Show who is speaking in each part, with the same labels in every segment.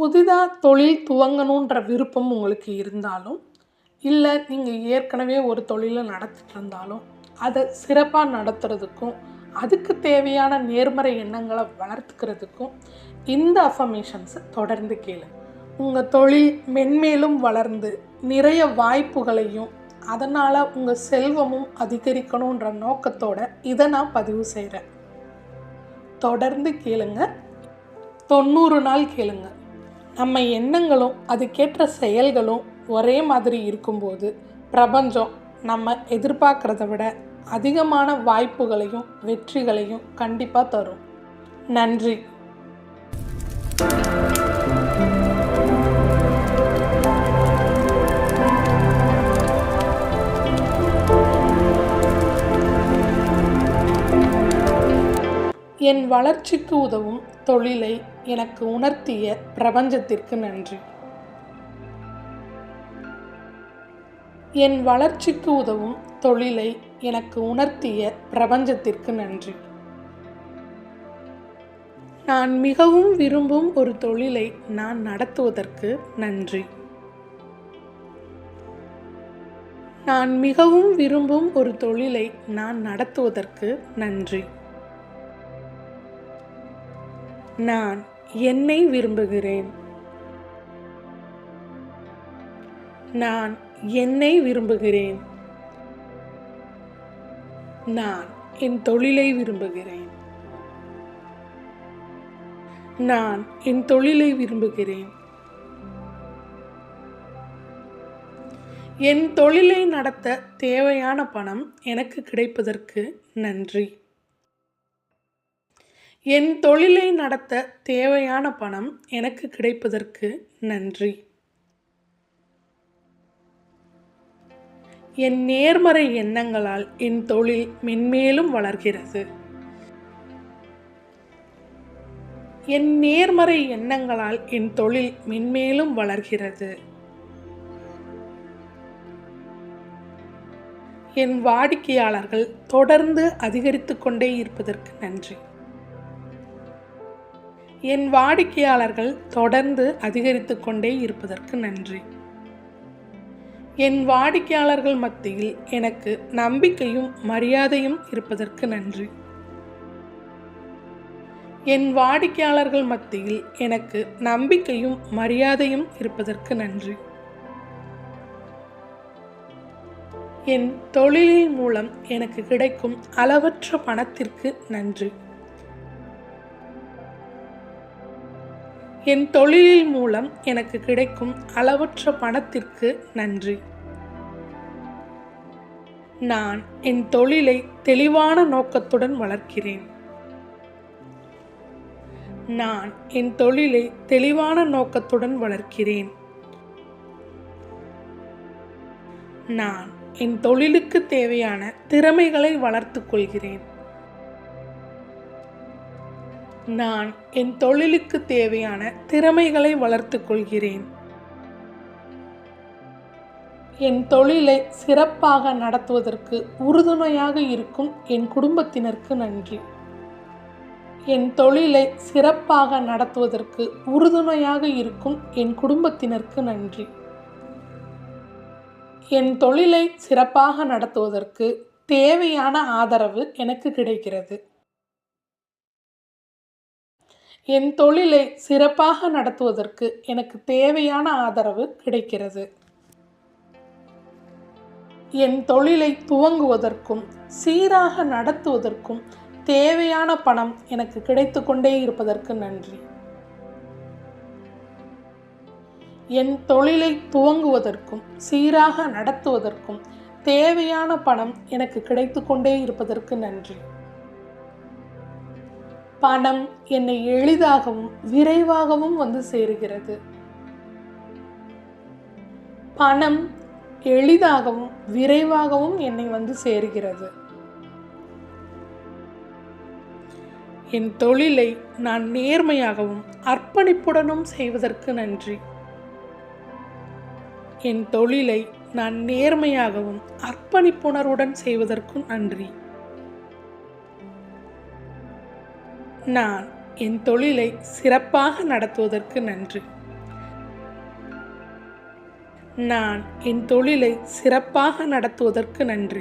Speaker 1: புதிதாக தொழில் துவங்கணுன்ற விருப்பம் உங்களுக்கு இருந்தாலும் இல்லை நீங்கள் ஏற்கனவே ஒரு தொழிலை நடத்திட்டு இருந்தாலும் அதை சிறப்பாக நடத்துறதுக்கும் அதுக்கு தேவையான நேர்மறை எண்ணங்களை வளர்த்துக்கிறதுக்கும் இந்த அஃபர்மேஷன்ஸை தொடர்ந்து கேளு. உங்கள் தொழில் மென்மேலும் வளர்ந்து நிறைய வாய்ப்புகளையும் அதனால் உங்கள் செல்வமும் அதிகரிக்கணுன்ற நோக்கத்தோட இதை நான் பதிவு செய்கிறேன் தொடர்ந்து கேளுங்க. தொண்ணூறு நாள் கேளுங்கள் நம்ம எண்ணங்களும் அதுக்கேற்ற செயல்களும் ஒரே மாதிரி இருக்கும்போது பிரபஞ்சம் நம்ம எதிர்பார்க்குறத விட அதிகமான வாய்ப்புகளையும் வெற்றிகளையும் கண்டிப்பாக தரும். நன்றி. என் வளர்ச்சிக்கு உதவும் தொழிலை எனக்கு உணர்த்திய பிரபஞ்சத்திற்கு நன்றி. என் வளர்ச்சிக்கு உதவும் தொழிலை எனக்கு உணர்த்திய பிரபஞ்சத்திற்கு நன்றி. நான் மிகவும் விரும்பும் ஒரு தொழிலை நான் நடத்துவதற்கு நன்றி. நான் மிகவும் விரும்பும் ஒரு தொழிலை நான் நடத்துவதற்கு நன்றி. நான் என்னை விரும்புகிறேன். நான் என்னை விரும்புகிறேன். நான் என் தொழிலை விரும்புகிறேன். நான் என் தொழிலை விரும்புகிறேன். என் தொழிலை நடத்த தேவையான பணம் எனக்கு கிடைப்பதற்கு நன்றி. என் தொழிலை நடத்த தேவையான பணம் எனக்கு கிடைப்பதற்கு நன்றி. என் நேர்மறை எண்ணங்களால் என் தொழில் மென்மேலும் வளர்கிறது. என் நேர்மறை எண்ணங்களால் என் தொழில் மென்மேலும் வளர்கிறது. என் வாடிக்கையாளர்கள் தொடர்ந்து அதிகரித்து கொண்டே இருப்பதற்கு நன்றி. என் வாடிக்கையாளர்கள் தொடர்ந்து அதிகரித்து கொண்டே இருப்பதற்கு நன்றி. என் வாடிக்கையாளர்கள் மத்தியில் எனக்கு நம்பிக்கையும் மரியாதையும் இருப்பதற்கு நன்றி. என் வாடிக்கையாளர்கள் மத்தியில் எனக்கு நம்பிக்கையும் மரியாதையும் இருப்பதற்கு நன்றி. என் தொழிலின் மூலம் எனக்கு கிடைக்கும் அளவற்ற பணத்திற்கு நன்றி. என் தொழிலில் மூலம் எனக்கு கிடைக்கும் அளவற்ற பணத்திற்கு நன்றி. நான் என் தொழிலை தெளிவான நோக்கத்துடன் வளர்க்கிறேன். நான் என் தொழிலை தெளிவான நோக்கத்துடன் வளர்க்கிறேன். நான் என் தொழிலுக்கு தேவையான திறமைகளை வளர்த்துக் கொள்கிறேன். நான் என் தொழிலுக்கு தேவையான திறமைகளை வளர்த்துக் கொள்கிறேன். என் தொழிலை சிறப்பாக நடத்துவதற்கு உறுதுணையாக இருக்கும் என் குடும்பத்தினருக்கு நன்றி. என் தொழிலை சிறப்பாக நடத்துவதற்கு உறுதுணையாக இருக்கும் என் குடும்பத்தினருக்கு நன்றி. என் தொழிலை சிறப்பாக நடத்துவதற்கு தேவையான ஆதரவு எனக்கு கிடைக்கிறது. என் தொழிலை சிறப்பாக நடத்துவதற்கு எனக்கு தேவையான ஆதரவு கிடைக்கிறது. என் தொழிலை துவங்குவதற்கும் சீராக நடத்துவதற்கும் தேவையான பணம் எனக்கு கிடைத்து கொண்டே இருப்பதற்கு நன்றி. என் தொழிலை துவங்குவதற்கும் சீராக நடத்துவதற்கும் தேவையான பணம் எனக்கு கிடைத்து கொண்டே இருப்பதற்கு நன்றி. பணம் என்னை எளிதாகவும் விரைவாகவும் வந்து சேருகிறது. பணம் எளிதாகவும் விரைவாகவும் என்னை வந்து சேருகிறது. என் தொழிலை நான் நேர்மையாகவும் அர்ப்பணிப்புடனும் செய்வதற்கு நன்றி. என் தொழிலை நான் நேர்மையாகவும் அர்ப்பணிப்புணர்வுடன் செய்வதற்கும் நன்றி. நான் என் தொழிலை சிறப்பாக நடத்துவதற்கு நன்றி. நான் என் தொழிலை சிறப்பாக நடத்துவதற்கு நன்றி.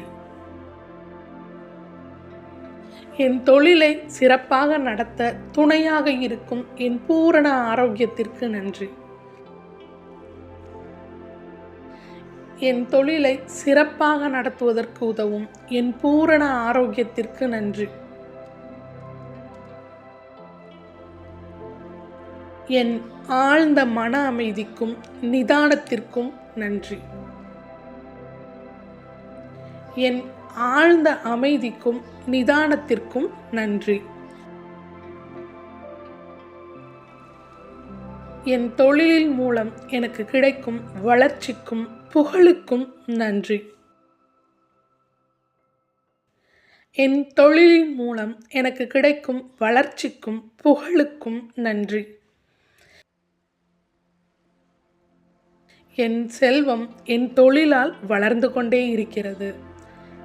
Speaker 1: என் தொழிலை சிறப்பாக நடத்த துணையாக இருக்கும் என் பூரண ஆரோக்கியத்திற்கு நன்றி. என் தொழிலை சிறப்பாக நடத்துவதற்கு உதவும் என் பூரண ஆரோக்கியத்திற்கு நன்றி. என் ஆழ்ந்த மன அமைதிக்கும் நிதானத்திற்கும் நன்றி. என் ஆழ்ந்த அமைதிக்கும் நிதானத்திற்கும் நன்றி. என் தொழிலின் மூலம் எனக்கு கிடைக்கும் வளர்ச்சிக்கும் புகழுக்கும் நன்றி. என் தொழிலின் மூலம் எனக்கு கிடைக்கும் வளர்ச்சிக்கும் புகழுக்கும் நன்றி. என் செல்வம் என் தொழிலால் வளர்ந்து கொண்டே இருக்கிறது.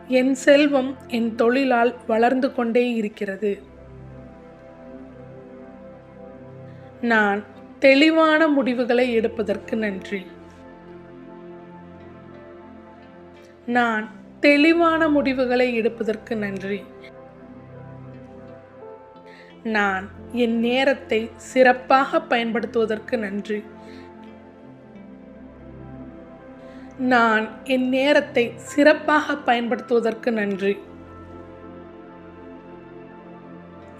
Speaker 1: என் செல்வம் என் தொழிலால் வளர்ந்து கொண்டே இருக்கிறது. நான் தெளிவான முடிவுகளை எடுப்பதற்கு நன்றி. நான் தெளிவான முடிவுகளை எடுப்பதற்கு நன்றி. நான் என் நேரத்தை சிறப்பாக பயன்படுத்துவதற்கு நன்றி. நான் என் நேரத்தை சிறப்பாக பயன்படுத்துவதற்கு நன்றி.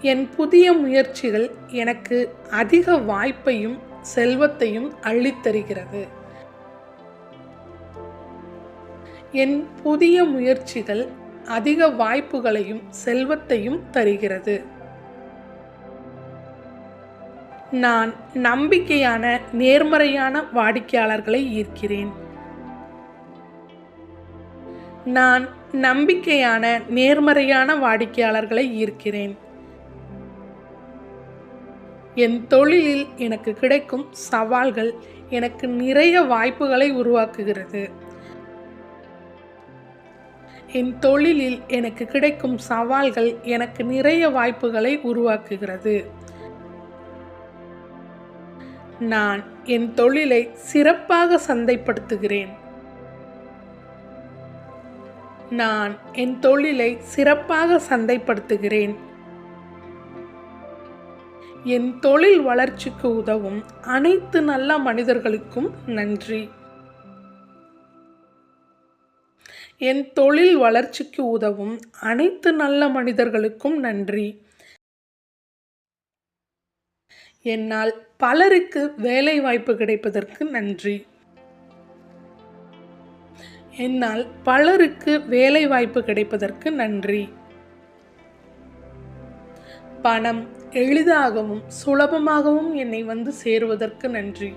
Speaker 1: என் புதிய முயற்சிகள் எனக்கு அதிக வாய்ப்பையும் செல்வத்தையும் அள்ளித்தருகிறது. என் புதிய முயற்சிகள் அதிக வாய்ப்புகளையும் செல்வத்தையும் தருகிறது. நான் நம்பிக்கையான நேர்மறையான வாடிக்கையாளர்களை ஈர்க்கிறேன். நான் நம்பிக்கையான நேர்மறையான வாடிக்கையாளர்களை ஈர்க்கிறேன். என் தொழிலில் எனக்கு கிடைக்கும் சவால்கள் எனக்கு நிறைய வாய்ப்புகளை உருவாக்குகிறது. என் தொழிலில் எனக்கு கிடைக்கும் சவால்கள் எனக்கு நிறைய வாய்ப்புகளை உருவாக்குகிறது. நான் என் தொழிலை சிறப்பாக சந்தைப்படுத்துகிறேன். நான் என் தொழிலை சிறப்பாக சந்தைப்படுத்துகிறேன். என் தொழில் வளர்ச்சிக்கு உதவும் அனைத்து நல்ல மனிதர்களுக்கும் நன்றி. என் தொழில் வளர்ச்சிக்கு உதவும் அனைத்து நல்ல மனிதர்களுக்கும் நன்றி. என்னால் பலருக்கு வேலை வாய்ப்பு கிடைப்பதற்கு நன்றி. என்னால் பலருக்கு வேலை வாய்ப்பு கிடைப்பதற்கு நன்றி. பணம் எளிதாகவும் சுலபமாகவும் என்னை வந்து சேருவதற்கு நன்றி.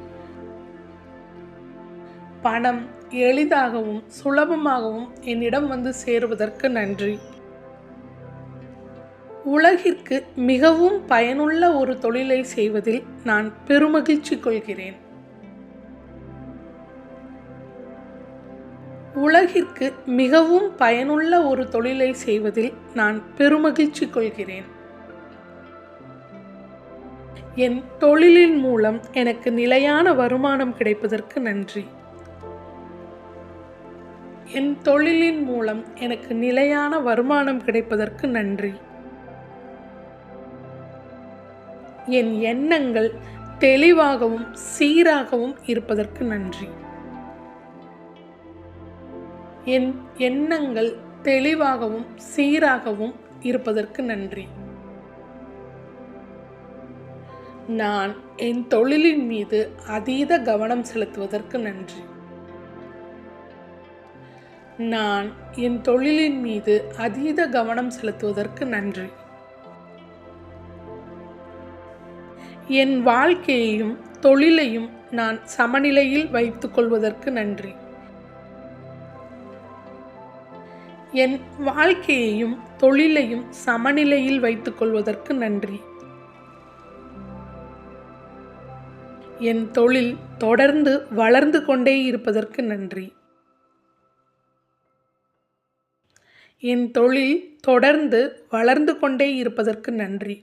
Speaker 1: பணம் எளிதாகவும் சுலபமாகவும் என்னிடம் வந்து சேருவதற்கு நன்றி. உலகிற்கு மிகவும் பயனுள்ள ஒரு தொழிலை செய்வதில் நான் பெருமகிழ்ச்சி கொள்கிறேன். உலகிற்கு மிகவும் பயனுள்ள ஒரு தொழிலை செய்வதில் நான் பெருமகிழ்ச்சி கொள்கிறேன். என் தொழிலின் மூலம் எனக்கு நிலையான வருமானம் கிடைப்பதற்கு நன்றி. என் தொழிலின் மூலம் எனக்கு நிலையான வருமானம் கிடைப்பதற்கு நன்றி. என் எண்ணங்கள் தெளிவாகவும் சீராகவும் இருப்பதற்கு நன்றி. என் எண்ணங்கள் தெளிவாகவும் சீராகவும் இருப்பதற்கு நன்றி. நான் என் தொழிலின் மீது அதீத கவனம் செலுத்துவதற்கு நன்றி. நான் என் தொழிலின் மீது அதீத கவனம் செலுத்துவதற்கு நன்றி. என் வாழ்க்கையையும் தொழிலையும் நான் சமநிலையில் வைத்துக் கொள்வதற்கு நன்றி. என் வாழ்க்கையையும் தொழிலையும் சமநிலையில் வைத்துக் கொள்வதற்கு நன்றி. என் தொழில் தொடர்ந்து வளர்ந்து கொண்டே இருப்பதற்கு நன்றி. என் தொழில் தொடர்ந்து வளர்ந்து கொண்டே இருப்பதற்கு நன்றி.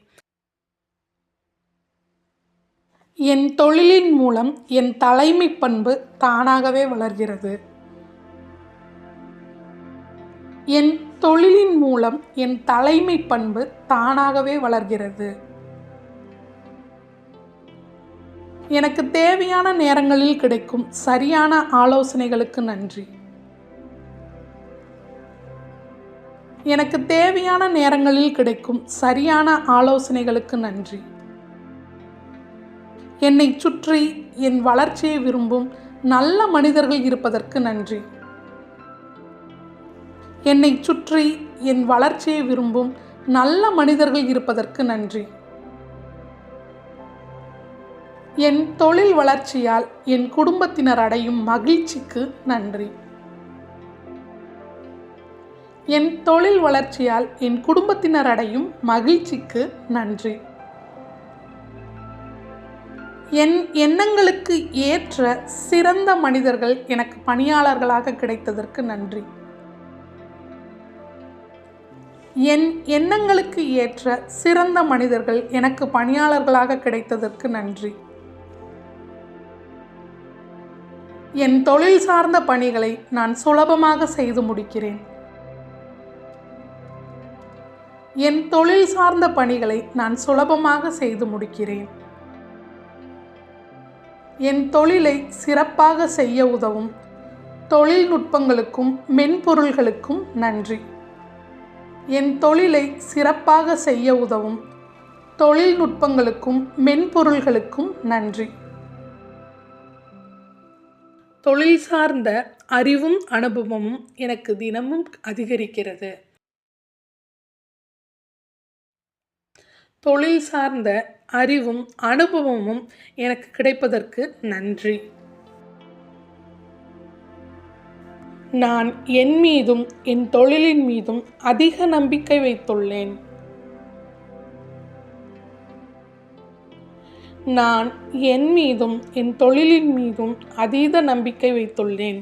Speaker 1: என் தொழிலின் மூலம் என் தலைமை பண்பு தானாகவே வளர்கிறது. என் தொழிலின் மூலம் என் தலைமை பண்பு தானாகவே வளர்கிறது. எனக்கு தேவையான நேரங்களில் கிடைக்கும் சரியான ஆலோசனைகளுக்கு நன்றி. எனக்கு தேவையான நேரங்களில் கிடைக்கும் சரியான ஆலோசனைகளுக்கு நன்றி. என்னை சுற்றி என் வளர்ச்சியை விரும்பும் நல்ல மனிதர்கள் இருப்பதற்கு நன்றி. என்னை சுற்றி என் வளர்ச்சியை விரும்பும் நல்ல மனிதர்கள் இருப்பதற்கு நன்றி. என் தொழில் வளர்ச்சியால் என் குடும்பத்தினர் அடையும் மகிழ்ச்சிக்கு நன்றி. என் தொழில் வளர்ச்சியால் என் குடும்பத்தினர் அடையும் மகிழ்ச்சிக்கு நன்றி. என் எண்ணங்களுக்கு ஏற்ற சிறந்த மனிதர்கள் எனக்கு பணியாளர்களாக கிடைத்ததற்கு நன்றி. என் எண்ணங்களுக்கு ஏற்ற சிறந்த மனிதர்கள் எனக்கு பணியாளர்களாக கிடைத்ததற்கு நன்றி. என் தொழில் சார்ந்த பணிகளை நான் சுலபமாக செய்து முடிக்கிறேன். என் தொழில் சார்ந்த பணிகளை நான் சுலபமாக செய்து முடிக்கிறேன். என் தொழிலை சிறப்பாக செய்ய உதவும் தொழில்நுட்பங்களுக்கும் மென்பொருள்களுக்கும் நன்றி. என் தொழிலை சிறப்பாக செய்ய உதவும். தொழில்நுட்பங்களுக்கும் மென்பொருள்களுக்கும் நன்றி. தொழில் சார்ந்த அறிவும் அனுபவமும் எனக்கு தினமும் அதிகரிக்கிறது. தொழில் சார்ந்த அறிவும் அனுபவமும் எனக்கு கிடைப்பதற்கு நன்றி. நான் என் மீதும் என் தொழிலின் மீதும் அதிக நம்பிக்கை வைத்துள்ளேன். நான் என் மீதும் என் தொழிலின் மீதும் அதீத நம்பிக்கை வைத்துள்ளேன்.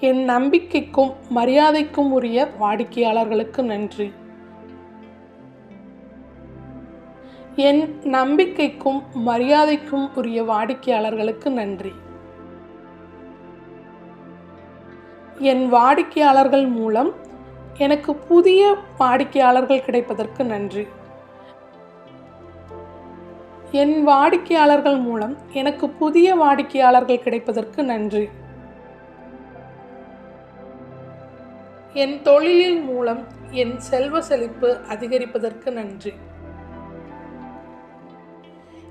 Speaker 1: என் நம்பிக்கைக்கும் மரியாதைக்கும் உரிய வாடிக்கையாளர்களுக்கு நன்றி. என் நம்பிக்கைக்கும் மரியாதைக்கும் உரிய வாடிக்கையாளர்களுக்கு நன்றி. என் வாடிக்கையாளர்கள் மூலம் எனக்கு புதிய வாடிக்கையாளர்கள் கிடைப்பதற்கு நன்றி. என் வாடிக்கையாளர்கள் மூலம் எனக்கு புதிய வாடிக்கையாளர்கள் கிடைப்பதற்கு நன்றி. என் தொழிலின் மூலம் என் செல்வ செழிப்பு அதிகரிப்பதற்கு நன்றி.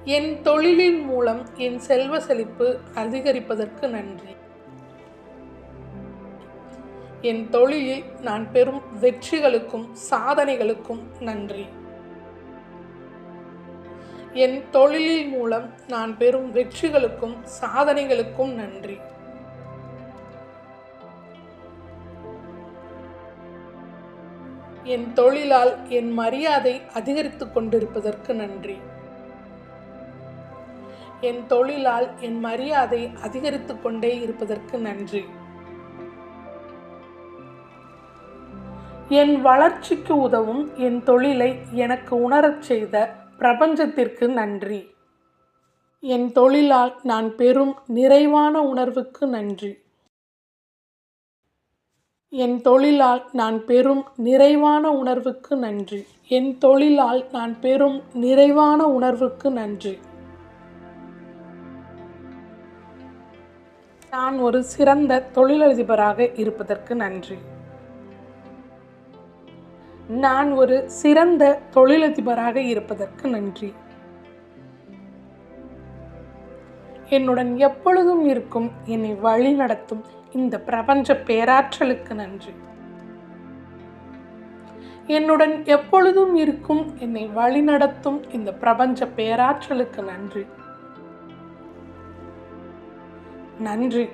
Speaker 1: என் தொழிலின் மூலம் என் செல்வ செழிப்பு அதிகரிப்பதற்கு நன்றி. என் தொழிலில் நான் பெறும் வெற்றிகளுக்கும் சாதனைகளுக்கும் நன்றி. என் தொழிலின் மூலம் நான் பெறும் வெற்றிகளுக்கும் சாதனைகளுக்கும் நன்றி. என் தொழிலால் என் மரியாதை அதிகரித்து கொண்டிருப்பதற்கு நன்றி. என் தொழிலால் என் மரியாதை அதிகரித்து கொண்டே இருப்பதற்கு நன்றி. என் வளர்ச்சிக்கு உதவும் என் தொழிலை எனக்கு உணரச் செய்த பிரபஞ்சத்திற்கு நன்றி. என் தொழிலால் நான் பெறும் நிறைவான உணர்வுக்கு நன்றி. என் தொழிலால் நான் பெறும் நிறைவான உணர்வுக்கு நன்றி. என் தொழிலால் நான் பெறும் நிறைவான உணர்வுக்கு நன்றி. நான் ஒரு சிறந்த தொழிலதிபராக இருப்பதற்கு நன்றி. நான் ஒரு சிறந்த தொழிலதிபராக இருப்பதற்கு நன்றி. என்னுடன் எப்பொழுதும் இருக்கும் என்னை வழி நடத்தும் இந்த பிரபஞ்ச பேராற்றலுக்கு நன்றி. என்னுடன் எப்பொழுதும் இருக்கும் என்னை வழிநடத்தும் இந்த பிரபஞ்ச பேராற்றலுக்கு நன்றி. நன்றி.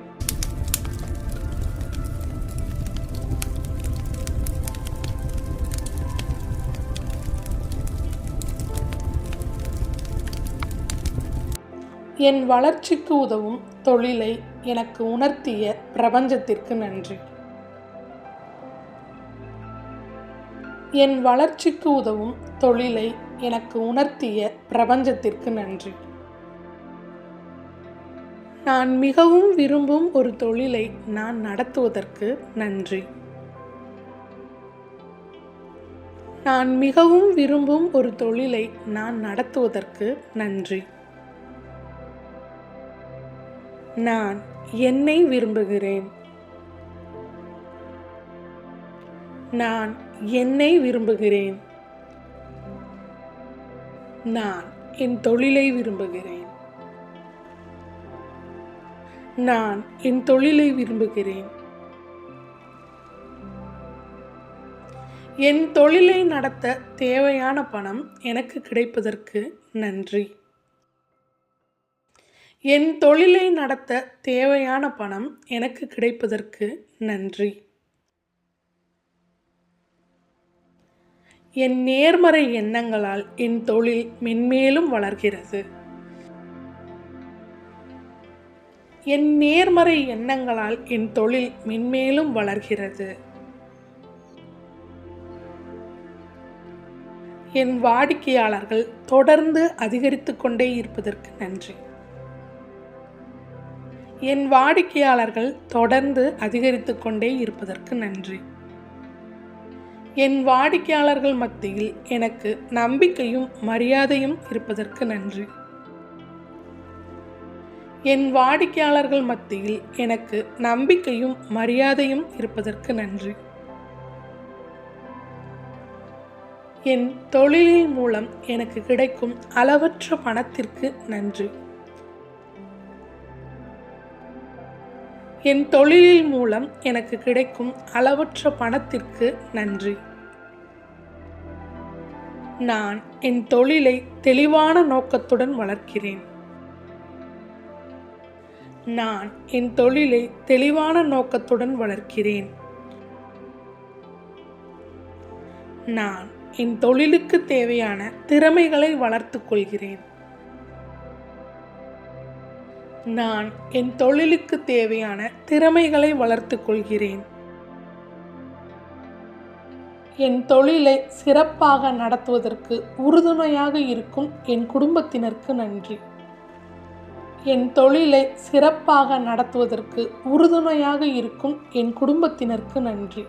Speaker 1: என் வளர்ச்சிக்கு உதவும் தொழிலை எனக்கு உணர்த்திய பிரபஞ்சத்திற்கு நன்றி. என் வளர்ச்சிக்கு உதவும் தொழிலை எனக்கு உணர்த்திய பிரபஞ்சத்திற்கு நன்றி. நான் மிகவும் விரும்பும் ஒரு தொழிலை நான் நடத்துவதற்கு நன்றி. நான் மிகவும் விரும்பும் ஒரு தொழிலை நான் நடத்துவதற்கு நன்றி. நான் என்னை விரும்புகிறேன். நான் என்னை விரும்புகிறேன். நான் என் தொழிலை விரும்புகிறேன். நான் என் தொழிலை விரும்புகிறேன். என் தொழிலை நடத்த தேவையான பணம் எனக்கு கிடைப்பதற்கு நன்றி. என் தொழிலை நடத்த தேவையான பணம் எனக்கு கிடைப்பதற்கு நன்றி. என் நேர்மறை எண்ணங்களால் என் தொழில் மென்மேலும் வளர்கிறது. என் நேர்மறை எண்ணங்களால் என் தொழில் மென்மேலும் வளர்கிறது. என் வாடிக்கையாளர்கள் தொடர்ந்து அதிகரித்து கொண்டே இருப்பதற்கு நன்றி. என் வாடிக்கையாளர்கள் தொடர்ந்து அதிகரித்து கொண்டே இருப்பதற்கு நன்றி. என் வாடிக்கையாளர்கள் மத்தியில் எனக்கு நம்பிக்கையும் மரியாதையும் இருப்பதற்கு நன்றி. என் வாடிக்கையாளர்கள் மத்தியில் எனக்கு நம்பிக்கையும் மரியாதையும் இருப்பதற்கு நன்றி. என் தொழிலின் மூலம் எனக்கு கிடைக்கும் அளவற்ற பணத்திற்கு நன்றி. என் தொழிலில் மூலம் எனக்கு கிடைக்கும் அளவற்ற பணத்திற்கு நன்றி. நான் என் தொழிலை தெளிவான நோக்கத்துடன் வளர்க்கிறேன். நான் என் தொழிலை தெளிவான நோக்கத்துடன் வளர்க்கிறேன். நான் என் தொழிலுக்கு தேவையான திறமைகளை வளர்த்துக் கொள்கிறேன். நான் என் தொழிலுக்கு தேவையான திறமைகளை வளர்த்துக் கொள்கிறேன். என் தொழிலை சிறப்பாக நடத்துவதற்கு உறுதுணையாக இருக்கும் என் குடும்பத்தினருக்கு நன்றி. என் தொழிலை சிறப்பாக நடத்துவதற்கு உறுதுணையாக இருக்கும் என் குடும்பத்தினருக்கு நன்றி.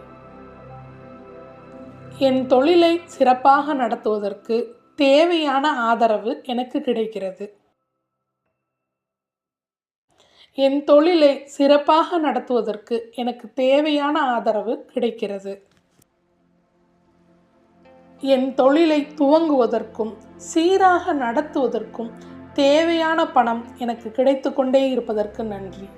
Speaker 1: என் தொழிலை சிறப்பாக நடத்துவதற்கு தேவையான ஆதரவு எனக்கு கிடைக்கிறது. என் தொழிலை சிறப்பாக நடத்துவதற்கு எனக்கு தேவையான ஆதரவு கிடைக்கிறது. என் தொழிலை துவங்குவதற்கும் சீராக நடத்துவதற்கும் தேவையான பணம் எனக்கு கிடைத்து கொண்டே இருப்பதற்கு நன்றி.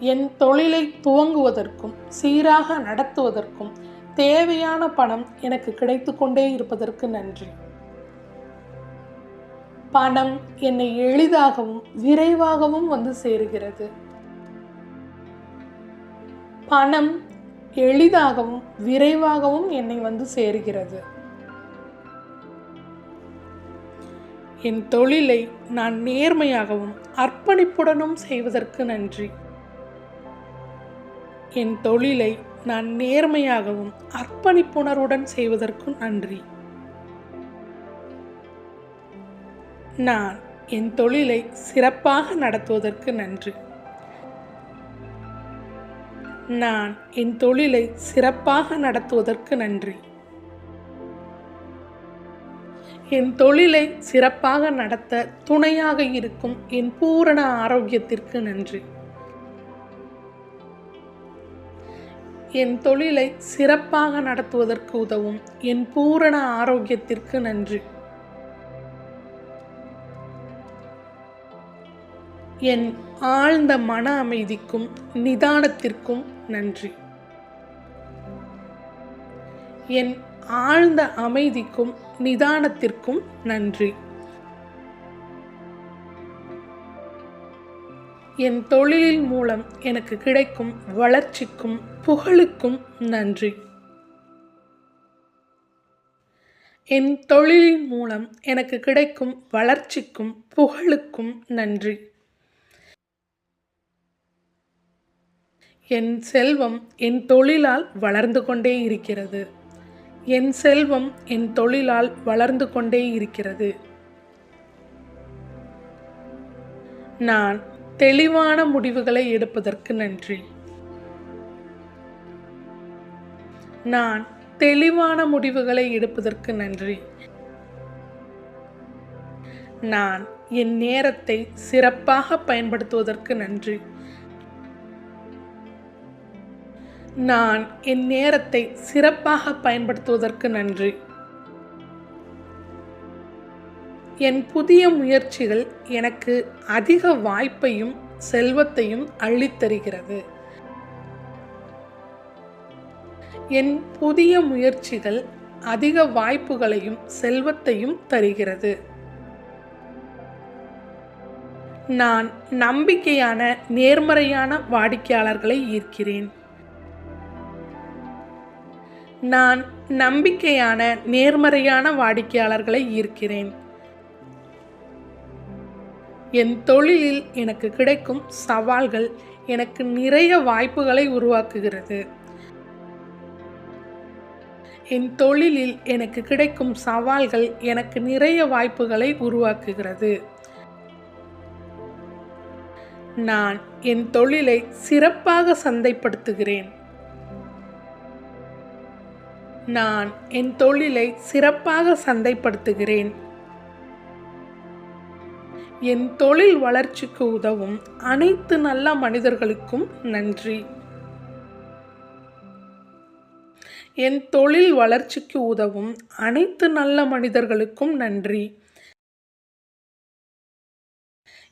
Speaker 1: என் தொழிலை துவங்குவதற்கும் சீராக நடத்துவதற்கும் தேவையான பணம் எனக்கு கிடைத்து கொண்டே இருப்பதற்கு நன்றி. பணம் என்னை எளிதாகவும் விரைவாகவும் வந்து சேருகிறது. பணம் எளிதாகவும் விரைவாகவும் என்னை வந்து சேருகிறது. என் தொழிலை நான் நேர்மையாகவும் அர்ப்பணிப்புடனும் செய்வதற்கு நன்றி. என் தொழிலை நான் நேர்மையாகவும் அர்ப்பணிப்புணர்வுடன் செய்வதற்கு நன்றி. நான் என் தொழிலை சிறப்பாக நடத்துவதற்கு நன்றி. நான் என் தொழிலை சிறப்பாக நடத்துவதற்கு நன்றி. என் தொழிலை சிறப்பாக நடத்த துணையாக இருக்கும் என் பூரண ஆரோக்கியத்திற்கு நன்றி. என் தொழிலை சிறப்பாக நடத்துவதற்கு உதவும் என் பூரண ஆரோக்கியத்திற்கு நன்றி. என் ஆழ்ந்த மன அமைதிக்கும் நிதானத்திற்கும் நன்றி. என் ஆழ்ந்த அமைதிக்கும் நிதானத்திற்கும் நன்றி. என் தொழிலின் மூலம் எனக்கு கிடைக்கும் வளர்ச்சிக்கும் புகழுக்கும் நன்றி. என் தொழிலின் மூலம் எனக்கு கிடைக்கும் வளர்ச்சிக்கும் புகழுக்கும் நன்றி. என் செல்வம் என் தொழிலால் வளர்ந்து கொண்டே இருக்கிறது. என் செல்வம் என் தொழிலால் வளர்ந்து கொண்டே இருக்கிறது. நான் தெளிவான முடிவுகளை எடுப்பதற்கு நன்றி. நான் தெளிவான முடிவுகளை எடுப்பதற்கு நன்றி. நான் என் நேரத்தை சிறப்பாக பயன்படுத்துவதற்கு நன்றி. நான் என் நேரத்தை சிறப்பாக பயன்படுத்துவதற்கு நன்றி. என் புதிய முயற்சிகள் எனக்கு அதிக வாய்ப்பையும் செல்வத்தையும் அள்ளித்தருகிறது. என் புதிய முயற்சிகள் அதிக வாய்ப்புகளையும் செல்வத்தையும் தருகிறது. நான் நம்பிக்கையான நேர்மறையான வாடிக்கையாளர்களை ஈர்க்கிறேன். நான் நம்பிக்கையான நேர்மறையான வாடிக்கையாளர்களை ஈர்க்கிறேன். என் தொழிலில் எனக்கு கிடைக்கும் சவால்கள் எனக்கு நிறைய வாய்ப்புகளை உருவாக்குகிறது. என் தொழிலில் எனக்கு கிடைக்கும் சவால்கள் எனக்கு நிறைய வாய்ப்புகளை உருவாக்குகிறது. நான் என் தொழிலை சிறப்பாக சந்தைப்படுத்துகிறேன். நான் என் தொழிலை சிறப்பாக சந்தைப்படுத்துகிறேன். என் தொழில் வளர்ச்சிக்கு உதவும் அனைத்து நல்ல மனிதர்களுக்கும் நன்றி. என் தொழில் வளர்ச்சிக்கு உதவும் அனைத்து நல்ல மனிதர்களுக்கும் நன்றி.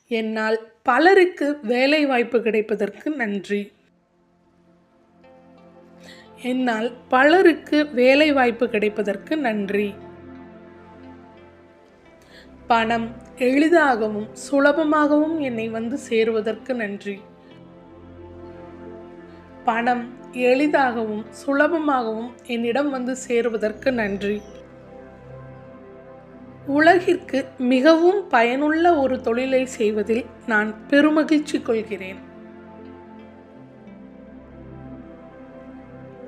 Speaker 1: என்னால் பலருக்கு வேலை வாய்ப்பு கிடைப்பதற்கு நன்றி. என்னால் பலருக்கு வேலை வாய்ப்பு கிடைப்பதற்கு நன்றி. பணம் எளிதாகவும் சுலபமாகவும் என்னை வந்து சேருவதற்கு நன்றி. பணம் எளிதாகவும் சுலபமாகவும் என்னிடம் வந்து சேருவதற்கு நன்றி. உலகிற்கு மிகவும் பயனுள்ள ஒரு தொழிலை செய்வதில் நான் பெருமகிழ்ச்சி கொள்கிறேன்.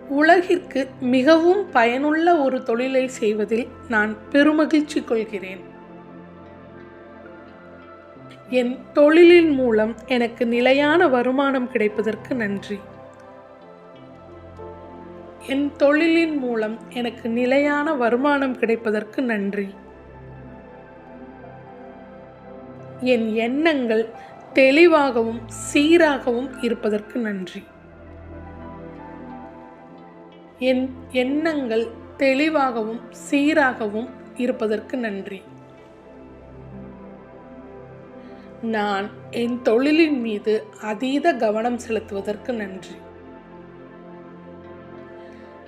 Speaker 1: உலகிற்கு மிகவும் பயனுள்ள ஒரு தொழிலை செய்வதில் நான் பெருமகிழ்ச்சி கொள்கிறேன். என் தொழிலின் மூலம் எனக்கு நிலையான வருமானம் கிடைப்பதற்கு நன்றி. என் தொழிலின் மூலம் எனக்கு நிலையான வருமானம் கிடைப்பதற்கு நன்றி. என் எண்ணங்கள் தெளிவாகவும் சீராகவும் இருப்பதற்கு நன்றி. என் எண்ணங்கள் தெளிவாகவும் சீராகவும் இருப்பதற்கு நன்றி. நான் என் தொழிலின் மீது அதீத கவனம் செலுத்துவதற்கு நன்றி.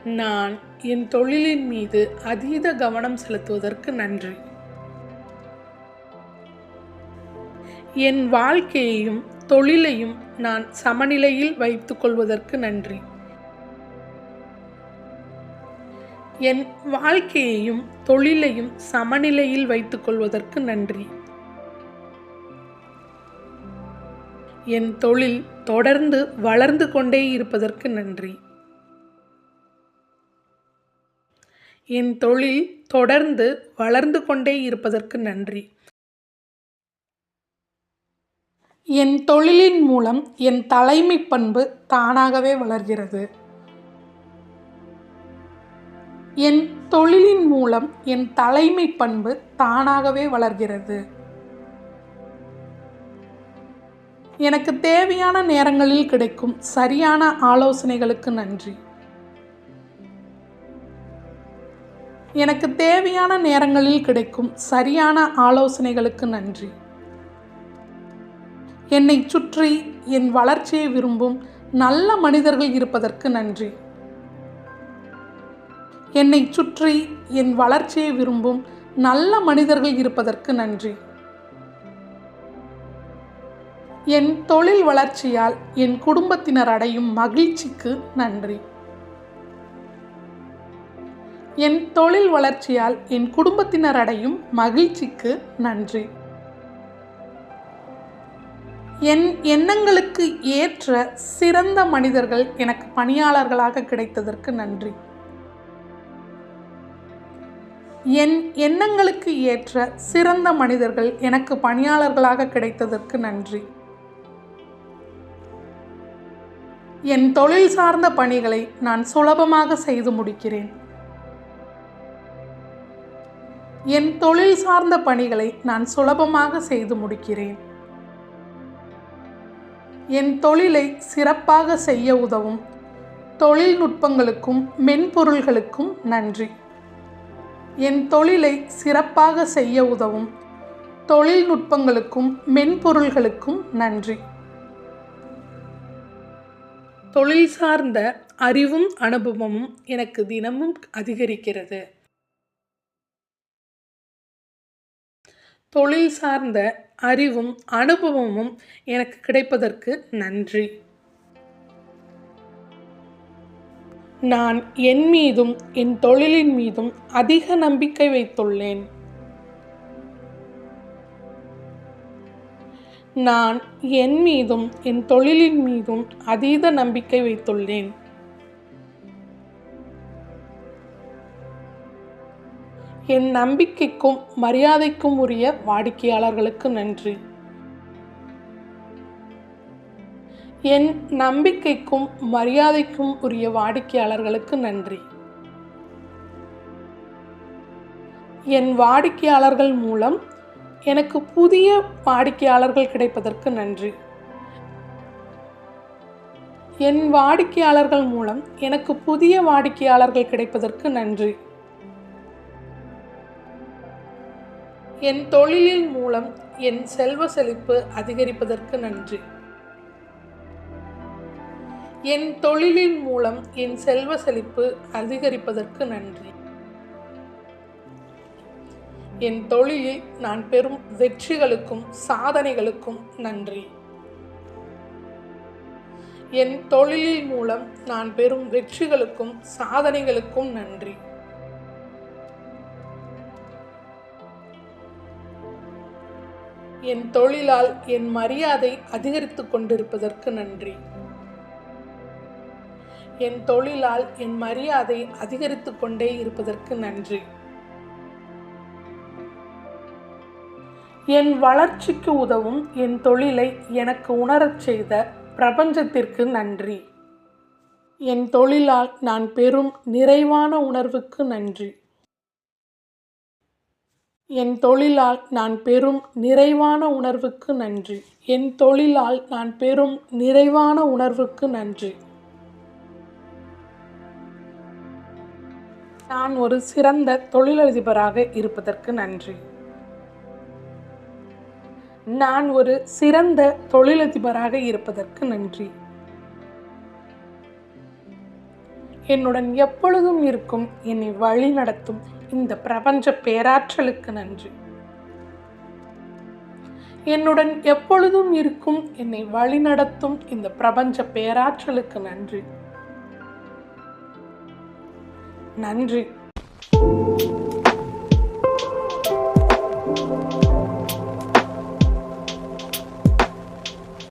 Speaker 1: நான் என் தொழிலின் மீது அதீத கவனம் செலுத்துவதற்கு நன்றி. என் வாழ்க்கையையும் தொழிலையும் நான் சமநிலையில் வைத்துக் கொள்வதற்கு நன்றி. என் வாழ்க்கையையும் தொழிலையும் சமநிலையில் வைத்துக் கொள்வதற்கு நன்றி. என் தொழில் தொடர்ந்து வளர்ந்து கொண்டே இருப்பதற்கு நன்றி. என் தொழில் தொடர்ந்து வளர்ந்து கொண்டே இருப்பதற்கு நன்றி. என் தொழிலின் மூலம் என் தலைமை பண்பு தானாகவே வளர்கிறது. என் தொழிலின் மூலம் என் தலைமை பண்பு தானாகவே வளர்கிறது. எனக்கு தேவையான நேரங்களில் கிடைக்கும் சரியான ஆலோசனைகளுக்கு நன்றி. எனக்கு தேவையான நேரங்களில் கிடைக்கும் சரியான ஆலோசனைகளுக்கு நன்றி. என்னை சுற்றி என் வளர்ச்சியை விரும்பும் நல்ல மனிதர்கள் இருப்பதற்கு நன்றி. என்னை சுற்றி என் வளர்ச்சியை விரும்பும் நல்ல மனிதர்கள் இருப்பதற்கு நன்றி. என் தொழில் வளர்ச்சியால் என் குடும்பத்தினர் அடையும் மகிழ்ச்சிக்கு நன்றி. என் தொழில் வளர்ச்சியால் என் குடும்பத்தினர் அடையும் மகிழ்ச்சிக்கு நன்றி. என் எண்ணங்களுக்கு ஏற்ற சிறந்த மனிதர்கள் எனக்கு பணியாளர்களாக கிடைத்ததற்கு நன்றி. என் எண்ணங்களுக்கு ஏற்ற சிறந்த மனிதர்கள் எனக்கு பணியாளர்களாக கிடைத்ததற்கு நன்றி. என் தொழில் சார்ந்த பணிகளை நான் சுலபமாக செய்து முடிக்கிறேன். என் தொழில் சார்ந்த பணிகளை நான் சுலபமாக செய்து முடிக்கிறேன். என் தொழிலை சிறப்பாக செய்ய உதவும் தொழில்நுட்பங்களுக்கும் மென்பொருள்களுக்கும் நன்றி. என் தொழிலை சிறப்பாக செய்ய உதவும். தொழில்நுட்பங்களுக்கும் மென்பொருள்களுக்கும் நன்றி. தொழில் சார்ந்த அறிவும் அனுபவமும் எனக்கு தினமும் அதிகரிக்கிறது. தொழில் சார்ந்த அறிவும் அனுபவமும் எனக்கு கிடைப்பதற்கு நன்றி. நான் என் மீதும் என் தொழிலின் மீதும் அதிக நம்பிக்கை வைத்துள்ளேன். நான் என் மீதும் என் தொழிலின் மீதும் அதீத நம்பிக்கை வைத்துள்ளேன். என் நம்பிக்கைக்கும் மரியாதைக்கும் உரிய வாடிக்கையாளர்களுக்கு நன்றி. என் நம்பிக்கைக்கும் மரியாதைக்கும் உரிய வாடிக்கையாளர்களுக்கு நன்றி. என் வாடிக்கையாளர்கள் மூலம் எனக்கு புதிய வாடிக்கையாளர்கள் கிடைப்பதற்கு நன்றி. என் வாடிக்கையாளர்கள் மூலம் எனக்கு புதிய வாடிக்கையாளர்கள் கிடைப்பதற்கு நன்றி. என் தொழிலின் மூலம் என் செல்வ செழிப்பு அதிகரிப்பதற்கு நன்றி. என் தொழிலின் மூலம் என் செல்வ செழிப்பு அதிகரிப்பதற்கு நன்றி. என் தொழிலில் நான் பெறும் வெற்றிகளுக்கும் சாதனைகளுக்கும் நன்றி. என் தொழிலின் மூலம் நான் பெறும் வெற்றிகளுக்கும் சாதனைகளுக்கும் நன்றி. என் தொழிலால் என் மரியாதை அதிகரித்து கொண்டிருப்பதற்கு நன்றி. என் தொழிலால் என் மரியாதை அதிகரித்து கொண்டே இருப்பதற்கு நன்றி. என் வளர்ச்சிக்கு உதவும் என் தொழிலை எனக்கு உணரச் செய்த பிரபஞ்சத்திற்கு நன்றி. என் தொழிலால் நான் பெறும் நிறைவான உணர்வுக்கு நன்றி. என் தொழிலால் நான் பெறும் நிறைவான உணர்வுக்கு நன்றி. என் தொழிலால் நான் பெறும் நிறைவான உணர்வுக்கு நன்றி. நான் ஒரு சிறந்த தொழிலதிபராக இருப்பதற்கு நன்றி. நான் ஒரு சிறந்த தொழிலதிபராக இருப்பதற்கு நன்றி. என்னுடன் எப்பொழுதும் இருக்கும் என்னை வழி நடத்தும் இந்த பிரபஞ்ச பேராற்றலுக்கு நன்றி. என்னுடன் எப்பொழுதும் இருக்கும் என்னை வழிநடத்தும் இந்த பிரபஞ்ச பேராற்றலுக்கு நன்றி. நன்றி.